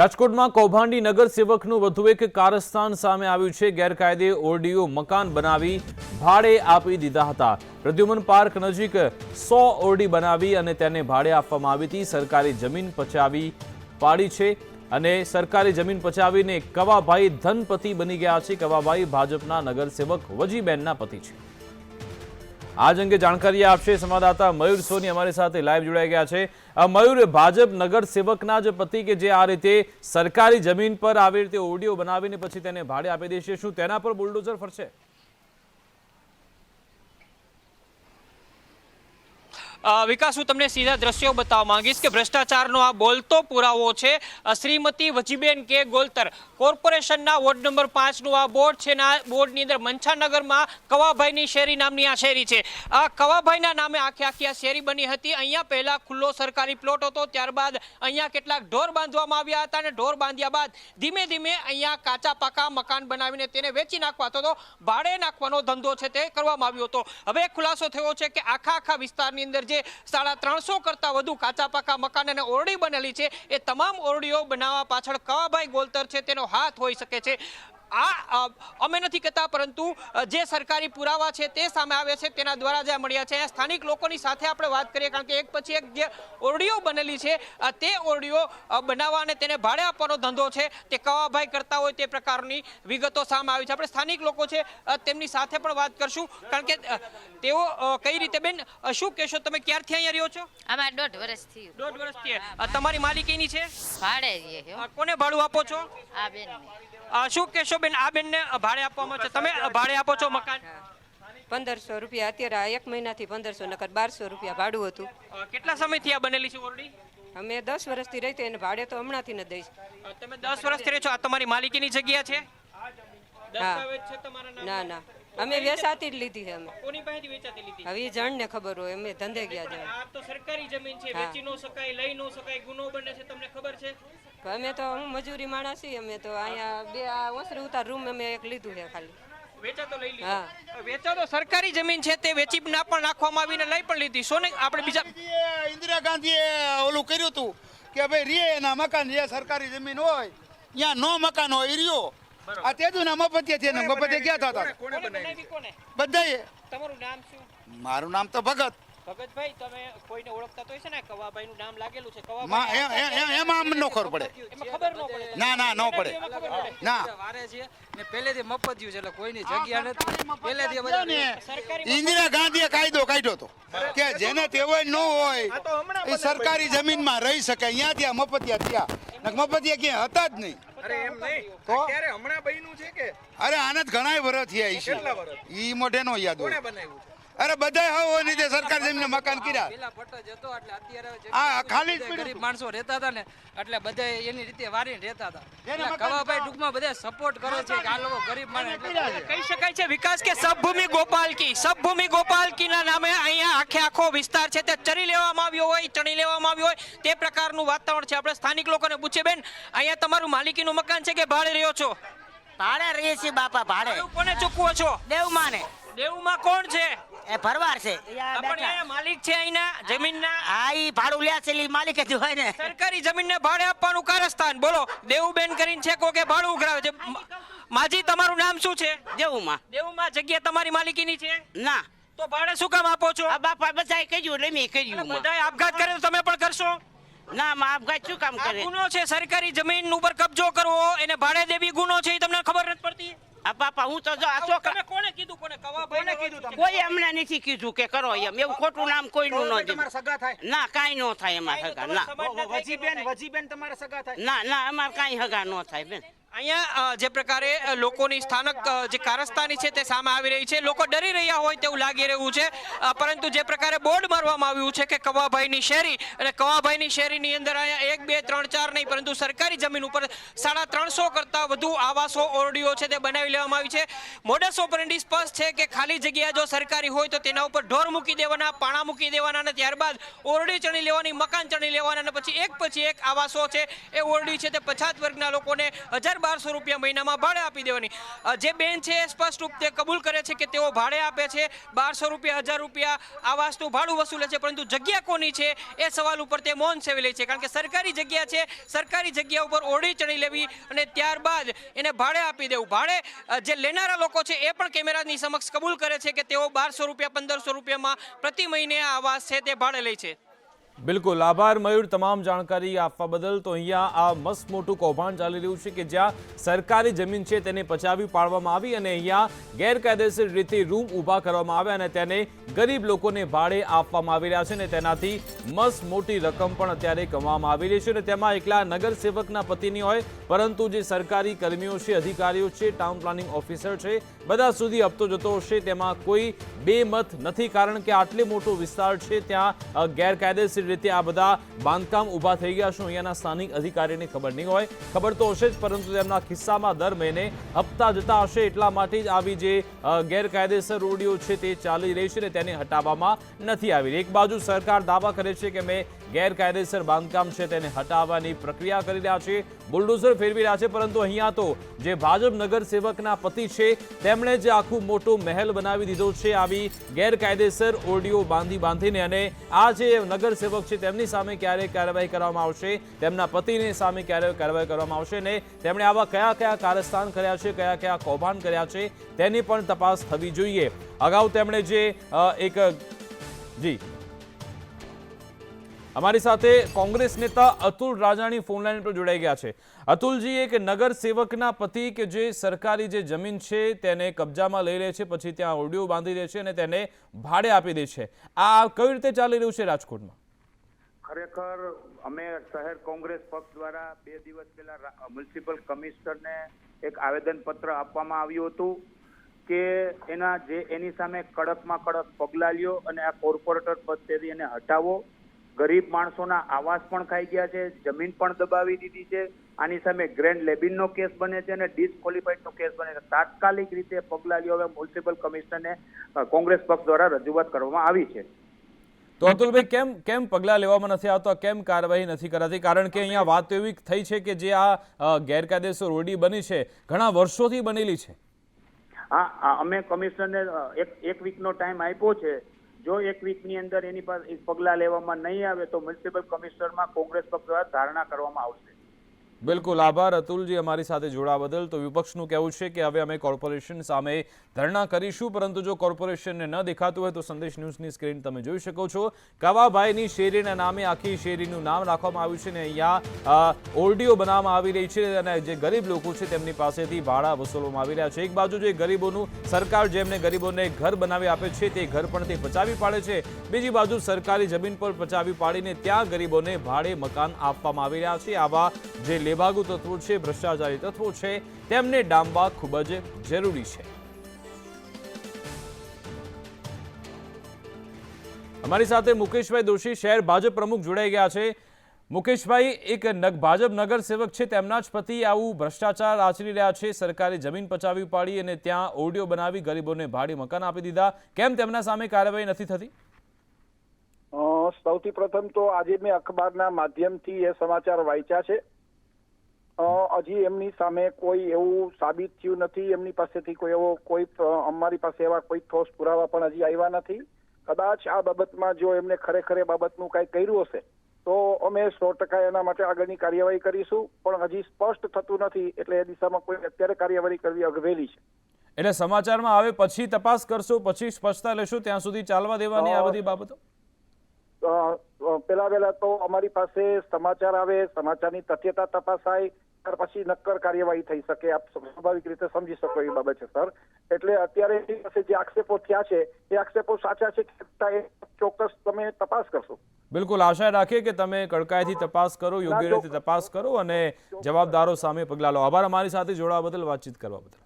રાજકોટમાં કૌભાંડી નગરસેવકનું વધુ એક કારસ્તાન સામે આવ્યું છે. ગેરકાયદે ઓરડીઓ મકાન બનાવી ભાડે આપી દીધા હતા. પ્રદ્યુમન પાર્ક નજીક સો ઓરડી બનાવી અને તેને ભાડે આપવામાં આવી હતી. સરકારી જમીન પચાવી પાડી છે અને સરકારી જમીન પચાવીને કવાભાઈ ધનપતિ બની ગયા છે. કવાભાઈ ભાજપના નગરસેવક વજીબેનના પતિ છે. આજ અંગે જાણકારી આપશે સંવાદદાતા મયુર સોની અમારી સાથે લાઈવ જોડાઈ ગયા છે. મયુર, ભાજપ નગર સેવકના જ પતિ કે જે આ રીતે સરકારી જમીન પર આવી રીતે ઓડિયો બનાવીને પછી તેને ભાડે આપી દેશે, શું તેના પર બુલડોઝર ફરશે? વિકાસ, હું તમને સીધા દ્રશ્યો બતાવવા માંગીશ કે ભ્રષ્ટાચારનો આ બોલતો પુરાવો છે. શ્રીમતી વજીબેન કે ગોલતર કોર્પોરેશનના વોર્ડ નંબર પાંચનું આ બોર્ડ છે આ બોર્ડની અંદર મંછાનગરમાં કવાભાઈની શેરી નામની આ શેરી છે. આ કવાભાઈના નામે આખી આખી આ શેરી બની હતી. અહીંયા પહેલાં ખુલ્લો સરકારી પ્લોટ હતો, ત્યારબાદ અહીંયા કેટલાક ઢોર બાંધવામાં આવ્યા હતા અને ઢોર બાંધ્યા બાદ ધીમે ધીમે અહીંયા કાચા પાકા મકાન બનાવીને તેને વેચી નાખવા હતો ભાડે નાખવાનો ધંધો છે તે કરવામાં આવ્યો હતો. હવે ખુલાસો થયો છે કે આખા આખા વિસ્તારની અંદર જે સાડા ત્રણસો કરતાં વધુ કાચા પાકા મકાન અને ઓરડી બનેલી છે. એ તમામ ઓરડીઓ બનાવવા પાછળ કવાભાઈ ગોલતર છે. તેનો હાથ હોઈ શકે છે. આ અમે નથી કહેતા પરંતુ જે સરકારી પુરાવા છે તે સામે આવે છે તેના દ્વારા જે મળ્યા છે. સ્થાનિક લોકોની સાથે આપણે વાત કરીએ કારણ કે એક પછી એક જે ઓરડીઓ બનેલી છે તે ઓરડીઓ બનાવવા અને તેને ભાડે આપવાનો ધંધો છે તે કવાભાઈ કરતા હોય તે પ્રકારની વિગતો સામે આવી છે. આપણે સ્થાનિક લોકો છે તેમની સાથે પણ વાત કરશું કારણ કે તેઓ કઈ રીતે બેન શું કહેશો? તમે ક્યારથી અહીંયા રહ્યો છો? અમારે દોઢ વર્ષથી દોઢ વર્ષથી તમારી માલિકીની છે? ભાડે કોને ભાડું આપો છો? આ બેન શું કહેશો? બેન આ બેનને ભાડે આપવામાં છે. તમે ભાડે આપો છો મકાન? પંદરસો રૂપિયા. અત્યારે આ એક મહિનાથી પંદરસો નકર બારસો રૂપિયા ભાડું હતું. કેટલા કેટલા સમયથી આ બનેલી છે ઓરડી? અમે દસ વર્ષથી રહી એને ભાડે તો હમણાંથી ન દઈશ. તમે દસ વર્ષથી રહો છો? આ તમારી માલિકીની જગ્યા છે? ના ના. અમે વેસાતી જ લીધી છે અમે. કોની પાસેથી વેચાતી લીધી? હવે જણ ને ખબર હોય અમે ધંધે ગયા છે આ તો સરકારી જમીન છે વેચી નો શકાય લઈ નો શકાય ગુનો બને છે તમને ખબર છે? અમે તો હું મજૂરી માણસ છીએ અમે તો અહીંયા બે આ ઓસરી ઉતાર રૂમ અમે એક લીધું છે ખાલી. વેચાતો લઈ હા. વેચાતો સરકારી જમીન છે તે વેચી ના પણ નાખવામાં આવીને લઈ પણ લીધી. સોને આપણે બીજા ઇન્દિરા ગાંધીએ ઓલું કર્યું હતું કે ભાઈ રીએ એના મકાન જે સરકારી જમીન હોય ત્યાં નો મકાન હોય રહ્યો આ તેજુ ના મફતિયા છે? ને કોને બનાવી કોને બધાએ તમારું નામ શું? મારું નામ તો ભગત. ભગતભાઈ તમે કોઈને ઓળખતા તો હશે ને? કવાભાઈ નું નામ લાગેલું છે કવાભાઈ એ- એ- એ- એમાં આમ ન ખબર પડે. એમાં ખબર ન પડે. ના ના ન પડે. એમાં ખબર પડે. ના. વારે છે ને પહેલેથી મફત છે એટલે કોઈની જગ્યા નથી. પહેલેથી બધા ને. ઇન્દિરા ગાંધીએ કાયદો કાઢ્યો હતો કે જેને તેવોય ન હોય એ સરકારી જમીનમાં રહી શકે. અહીંયા ત્યાં મફતિયા થયા. મફતિયા ક્યાં હતા જ નહીં. અરે એમ નહીં. તો? અત્યારે હમણાં બન્યું છે કે? અરે આનંદ જ ઘણા વર્ષ થયા છે ઈ મોઢે નો યાદ કોણે હોય બનાવ્યું અરે બધા હોય નીચે સરકાર જેમને મકાન કર્યા. પેલા પટ્ટ જતો એટલે અત્યારે આ ખાલી ગરીબ માણસો રહેતા હતા ને એટલે બધા એની રીતે વારીને રહેતા હતા. એટલે કવાભાઈ ટૂંકમાં બધા સપોર્ટ કરે છે કે આ લોકો ગરીબ માણસ કહી શકાય છે વિકાસ કે સબભૂમિ ગોપાલકી. સબભૂમિ ગોપાલકીના નામે અહીંયા આખે આખો વિસ્તાર છે તે ચરી લેવામાં આવ્યો હોય ચણી લેવામાં આવ્યો હોય તે પ્રકારનું વાતાવરણ છે. આપણે સ્થાનિક લોકોને પૂછે બેન અહીંયા તમારું માલિકીનું મકાન છે કે ભાડે રહ્યો છો? ભાડે રહીએ છીએ બાપા ભાડે. ભાડું કોને ચૂકવો છો? દેવમાં ને દેવમાં કોણ છે? એ ભરવાર છે. આપણે અહીંયા માલિક છે અહીંના જમીનના. હા ઈ ભાડું લે છે ઈ માલિક જ હોય ને. સરકારી જમીનને ભાડે આપવાનું કારસ્તાન બોલો દેવુબેન કરીને છે કો કે ભાડું ઉઘરાવે છે? માજી તમારું નામ શું છે? દેવુમાં. દેવુમાં જગ્યા તમારી માલિકીની છે? ના. તો ભાડે શું કામ આપો છો? આ બાપા બધાએ કહ્યું એટલે મેં કહ્યું કર્યું. બધાએ આપઘાત કરે તો તમે પણ કરશો? ના માં આપઘાત શું કામ કરે? ગુનો છે સરકારી જમીન ઉપર કબજો કરવો એને ભાડે દેવી ગુનો છે એ તમને ખબર નથી પડતી? આ બાપા હું તો જો આ છોકરા તમે કોને કીધું? કોને કીધું તમે? કોઈ અમને નથી કીધું કે કરો એમ. એવું ખોટું નામ કોઈનું ન તમારા દીધું સગા થાય. ના કાંઈ ન થાય એમાં હગા. ના. વજીબેન વજીબેન તમારા સગા થાય. ના ના અમારે કઈ હગા ન થાય બેન. અહીંયા જે પ્રકારે લોકોની સ્થાનક જે કારસ્તાની છે તે સામે આવી રહી છે. લોકો ડરી રહ્યા હોય તેવું લાગી રહ્યું છે. પરંતુ જે પ્રકારે બોર્ડ મારવામાં આવ્યું છે કે કવાભાઈની શેરી અને કવાભાઈની શેરીની અંદર અહીંયા એક, બે, ત્રણ, ચાર નહીં, પરંતુ સરકારી જમીન ઉપર સાડા ત્રણસો કરતાં વધુ આવાસો ઓરડીઓ છે તે બનાવી લેવામાં આવી છે. મોડસ ઓપરેન્ડી સ્પષ્ટ છે કે ખાલી જગ્યા જો સરકારી હોય તો તેના ઉપર ઢોર મૂકી દેવાના, પાણા મૂકી દેવાના અને ત્યારબાદ ઓરડી ચણી લેવાની, મકાન ચણી લેવાના અને પછી એક પછી એક આવાસો છે. એ ઓરડી છે તે પછાત વર્ગના લોકોને હજાર બારસો રૂપિયા મહિનામાં ભાડે આપી દેવાની. જે બેન છે એ સ્પષ્ટ રૂપે કબૂલ કરે છે કે તેઓ ભાડે આપે છે. બારસો રૂપિયા, હજાર રૂપિયા આવાસનું ભાડું વસૂલે છે, પરંતુ જગ્યા કોની છે એ સવાલ ઉપર તે મૌન સેવી લે છે. કારણ કે સરકારી જગ્યા છે, સરકારી જગ્યા ઉપર ઓરડી ચડી લેવી અને ત્યારબાદ એને ભાડે આપી દેવું. ભાડે જે લેનારા લોકો છે એ પણ કેમેરાની સમક્ષ કબૂલ કરે છે કે તેઓ બારસો રૂપિયા, પંદરસો રૂપિયામાં પ્રતિ મહિને આવાસ છે તે ભાડે લે છે. બિલકુલ આભાર મયુર. તમામ જાણકારી આપવા બદલ તો અહીંયા આ મસ્ત મોટું કૌભાંડ ચાલી રહ્યું છે કે જ્યાં સરકારી જમીન છે તેને પચાવી પાડવામાં આવી અને અહીંયા ગેરકાયદેસર રીતે રૂમ ઊભા કરવામાં આવ્યા અને તેને ગરીબ લોકોને ભાડે આપવામાં આવી રહ્યા છે અને તેનાથી મસ્ત મોટી રકમ પણ અત્યારે કમાવામાં આવી રહી છે અને તેમાં એકલા નગરસેવકના પતિની હોય પરંતુ જે સરકારી કર્મીઓ છે અધિકારીઓ છે ટાઉન પ્લાનિંગ ઓફિસર છે બધા સુધી હપ્તો જતો હશે તેમાં કોઈ બેમત નથી કારણ કે આટલી મોટો વિસ્તાર છે ત્યાં અ, ગેરકાયદેસર રીતે આ બધા બાંધકામ ઊભા થઈ ગયા શું અહીંયાના સ્થાનિક અધિકારીને ખબર નહીં હોય? ખબર તો હશે જ, પરંતુ તેમના ખિસ્સામાં દર મહિને હપ્તા જતા હશે એટલા માટે જ આવી જે ગેરકાયદેસર રોડીઓ છે તે ચાલી રહી છે ને તેને હટાવવામાં નથી આવી રહી. એક બાજુ સરકાર દાવા કરે છે કે મેં ગેરકાયદેસર બાંધકામ છે તેને હટાવવાની પ્રક્રિયા કરી રહ્યા છે. બુલડોઝર ફેરવી રહ્યા છે, પરંતુ અહીંયા તો જે ભાજપ નગરસેવકના પતિ છે, તેમણે જે આખું મોટો મહેલ બનાવી દીધો છે આવી ગેરકાયદેસર ઓરડીઓ બાંધી બાંધીને અને આ જે નગરસેવક છે તેમની સામે ક્યારે કાર્યવાહી કરવામાં આવશે, તેમના પતિની સામે ક્યારે કાર્યવાહી કરવામાં આવશે ને તેમણે આવા કયા કયા કારસ્તાન કર્યા છે, કયા કયા કૌભાંડ કર્યા છે, તેની પણ તપાસ થવી જોઈએ. અગાઉ તેમણે જે એક, જી. અમારી સાથે કોંગ્રેસ નેતા અતુલ રાજાણી ફોનલાઈન પર જોડાઈ ગયા છે. અતુલજી એક નગર સેવકના પતિ કે જે સરકારી જે જમીન છે તેને કબજામાં લઈ લે છે, પછી ત્યાં ઓડિયો બાંધી દે છે અને તેને ભાડે આપી દે છે. આ કઈ રીતે ચાલી રહ્યું છે રાજકોટમાં? ખરેખર અમે શહેર કોંગ્રેસ પક્ષ દ્વારા બે દિવસ પહેલા મ્યુનિસિપલ કમિશનરને એક આવેદન પત્ર આપવામાં આવ્યું હતું કે એના જે, એની સામે કડકમાં કડક પગલાં લ્યો અને આ કોર્પોરેટર પદ તેને હટાવો. ગરીબ માણસોના આવાસ પણ ખાઈ ગયા છે જમીન પણ દબાવી દીધી છે આની સામે ગ્રેન્ડ લેબિનનો કેસ બને છે અને ડિસક્વોલિફાઈડનો કેસ બને છે. તાત્કાલિક રીતે પગલાં લ્યો હવે મ્યુનિસિપલ કમિશનરને કોંગ્રેસ પક્ષ દ્વારા રજૂઆત કરવામાં આવી છે. તો અતુલભાઈ કેમ કેમ પગલાં લેવામાં નથી આવતા? કેમ કાર્યવાહી નથી કરાતી? કારણ કે અહીંયા વાત એવી થઈ છે કે જે આ ગેરકાયદેસર ઓરડી બની છે ઘણા વર્ષોથી બનેલી છે. હા આ અમે કમિશનરને એક એક વીકનો ટાઈમ આપ્યો છે. જો એક વીકની અંદર એની પાસે પગલાં લેવામાં નહીં આવે તો મ્યુનિસિપલ કમિશનરમાં કોંગ્રેસ પક્ષ દ્વારા ધારણા કરવામાં આવશે. બિલકુલ આભાર, અતુલજી, અમારી સાથે જોડાવા બદલ. તો વિપક્ષનું કહેવું છે કે હવે અમે કોર્પોરેશન સામે ધરણા કરીશું, પરંતુ જો કોર્પોરેશનને ન દેખાતું હોય તો સંદેશ ન્યૂઝની સ્ક્રીન તમે જોઈ શકો છો. કવાભાઈની શેરીના નામે આખી શેરીનું નામ રાખવામાં આવ્યું છે ને અહીંયા ઓરડીઓ બનાવવામાં આવી રહી છે અને જે ગરીબ લોકો છે તેમની પાસેથી ભાડા વસૂલવામાં આવી રહ્યા છે. એક બાજુ જે ગરીબોનું સરકાર જેમને ગરીબોને ઘર બનાવી આપે છે, તે ઘર પણ તે પચાવી પાડે છે. બીજી બાજુ સરકારી જમીન પર પચાવી પાડીને ત્યાં ગરીબોને ભાડે મકાન આપવામાં આવી રહ્યા છે. આવા જે લેભાગુ તત્વો છે, ભ્રષ્ટાચારી તત્વો છે, તેમને ડામવા ખૂબ જ જરૂરી છે. અમારી સાથે મુકેશભાઈ દોશી, શહેર ભાજપ પ્રમુખ જોડાઈ ગયા છે. મુકેશભાઈ, એક ભાજપ નગરસેવક છે, તેમના જ પતિ આવું ભ્રષ્ટાચાર આચરી રહ્યા છે. સરકારે જમીન પચાવી પાડી અને ત્યાં ઓડિયો બનાવી ગરીબોને ભાડે મકાન આપી દીધા. કેમ તેમના સામે કાર્યવાહી નથી થતી? સૌથી પ્રથમ તો આજે મેં અખબારના માધ્યમથી એ સમાચાર વાંચ્યા છે. હજી એમની સામે કોઈ એવું સાબિત થયું નથી એમની પાસેથી કોઈ એવો કોઈ અમારી પાસે એવા કોઈ ઠોસ પુરાવા પણ હજી આવ્યા નથી. કદાચ આ બાબતમાં જો એમને ખરેખર એ બાબતનું કાંઈ કર્યું હશે તો અમે સો ટકા એના માટે આગળની કાર્યવાહી કરીશું પણ હજી સ્પષ્ટ થતું નથી એટલે એ દિશામાં કોઈ અત્યારે કાર્યવાહી કરવી અઘવેલી છે. એટલે સમાચારમાં આવે પછી તપાસ કરશું પછી સ્પષ્ટતા લેશું ત્યાં સુધી ચાલવા દેવાની આ બધી બાબતો? પેલા વેલા તો અમારી પાસે સમાચાર આવે સમાચારની તથ્યતા તપાસાય ત્યાર પછી નક્કર કાર્યવાહી થઈ શકે આપ સ્વાભાવિક રીતે સમજી શકો એ બાબત છે સર. એટલે અત્યારે એની પાસે જે આક્ષેપો થયા છે એ આક્ષેપો સાચા છે કે ચોક્કસ તમે તપાસ કરશો. બિલકુલ આશા રાખીએ કે તમે કડકાઈથી તપાસ કરો યોગ્ય રીતે તપાસ કરો અને જવાબદારો સામે પગલાં લો. આભાર અમારી સાથે જોડાવા બદલ વાતચીત કરવા બદલ.